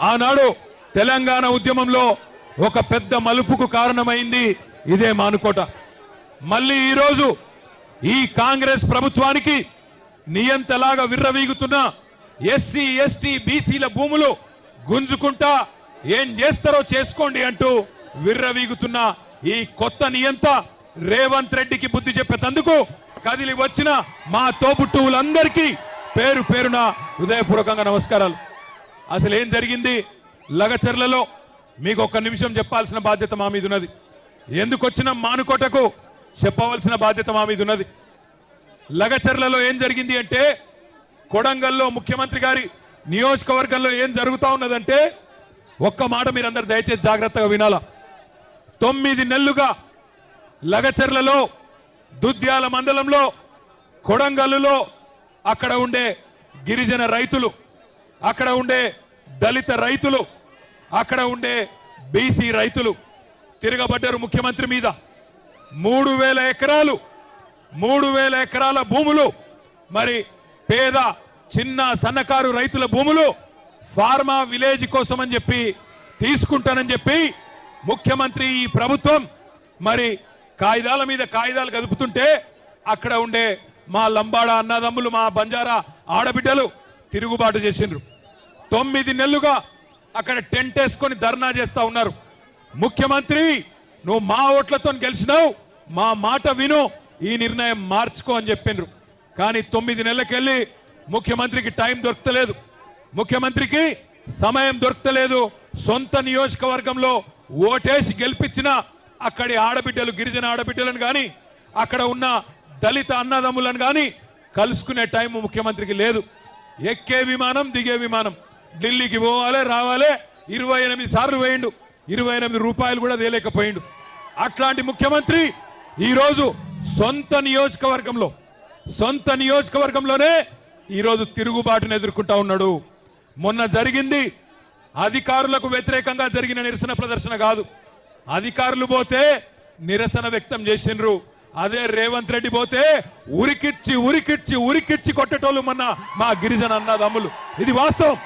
ఆనాడు తెలంగాణ ఉద్యమంలో ఒక పెద్ద మలుపుకు కారణమైంది ఇదే మానుకోట. మళ్ళీ ఈరోజు ఈ కాంగ్రెస్ ప్రభుత్వానికి నియంతలాగా విర్రవీగుతున్న ఎస్సీ ఎస్టీ బీసీల భూములు గుంజుకుంటా ఏం చేస్తారో చేసుకోండి అంటూ విర్రవీగుతున్న ఈ కొత్త నియంత రేవంత్ రెడ్డికి బుద్ధి చెప్పేందుకు కదిలి వచ్చిన మా తోబుట్టువులందరికీ పేరు పేరున హృదయపూర్వకంగా నమస్కారాలు. అసలు ఏం జరిగింది? లగచర్లలో మీకు ఒక్క నిమిషం చెప్పాల్సిన బాధ్యత మా మీద ఉన్నది ఎందుకు వచ్చిన మానుకోటకు చెప్పవలసిన బాధ్యత మా మీద ఉన్నది లగచర్లలో ఏం జరిగింది అంటే కొడంగల్లో ముఖ్యమంత్రి గారి నియోజకవర్గంలో ఏం జరుగుతూ ఉన్నదంటే ఒక్క మాట మీరందరు దయచేసి జాగ్రత్తగా వినాలా. తొమ్మిది నెలలుగా లగచర్లలో దుద్యాల మండలంలో కొడంగల్లులో అక్కడ ఉండే గిరిజన రైతులు అక్కడ ఉండే దళిత రైతులు అక్కడ ఉండే బీసీ రైతులు తిరగబడ్డారు ముఖ్యమంత్రి మీద. మూడు వేల ఎకరాలు మూడు వేల ఎకరాల భూములు మరి పేద చిన్న సన్నకారు రైతుల భూములు ఫార్మా విలేజ్ కోసం అని చెప్పి తీసుకుంటానని చెప్పి ముఖ్యమంత్రి ఈ ప్రభుత్వం మరి కాగితాల మీద కాగితాలు కదుపుతుంటే అక్కడ ఉండే మా లంబాడ అన్నదమ్ములు మా బంజారా ఆడబిడ్డలు తిరుగుబాటు చేసిండ్రు. తొమ్మిది నెలలుగా అక్కడ టెంట్ వేసుకొని ధర్నా చేస్తా ఉన్నారు. ముఖ్యమంత్రి నువ్వు మా ఓట్లతో గెలిచినావు మా మాట విను ఈ నిర్ణయం మార్చుకో అని చెప్పిండ్రు కానీ తొమ్మిది నెలలకెళ్ళి ముఖ్యమంత్రికి టైం దొరకలేదు. ముఖ్యమంత్రికి సమయం దొరకలేదు. సొంత నియోజకవర్గంలో ఓటేసి గెలిపించిన అక్కడి ఆడబిడ్డలు గిరిజన ఆడబిడ్డలను కానీ అక్కడ ఉన్న దళిత అన్నదమ్ములను కానీ కలుసుకునే టైం ముఖ్యమంత్రికి లేదు. ఎక్కే విమానం దిగే విమానం. ఢిల్లీకి పోవాలి రావాలి. ఇరవై ఎనిమిది సార్లు వేయండు ఇరవై ఎనిమిది రూపాయలు కూడా తేలేకపోయిండు. అట్లాంటి ముఖ్యమంత్రి ఈరోజు సొంత నియోజకవర్గంలో సొంత నియోజకవర్గంలోనే ఈరోజు తిరుగుబాటును ఎదుర్కొంటా ఉన్నాడు. మొన్న జరిగింది అధికారులకు వ్యతిరేకంగా జరిగిన నిరసన ప్రదర్శన కాదు. అధికారులు పోతే నిరసన వ్యక్తం చేసిండ్రు. అదే రేవంత్ రెడ్డి పోతే ఉరికిచ్చి ఉరికిచ్చి ఉరికిచ్చి కొట్టేటోళ్ళు మొన్న మా గిరిజన అన్నదమ్ములు. ఇది వాస్తవం.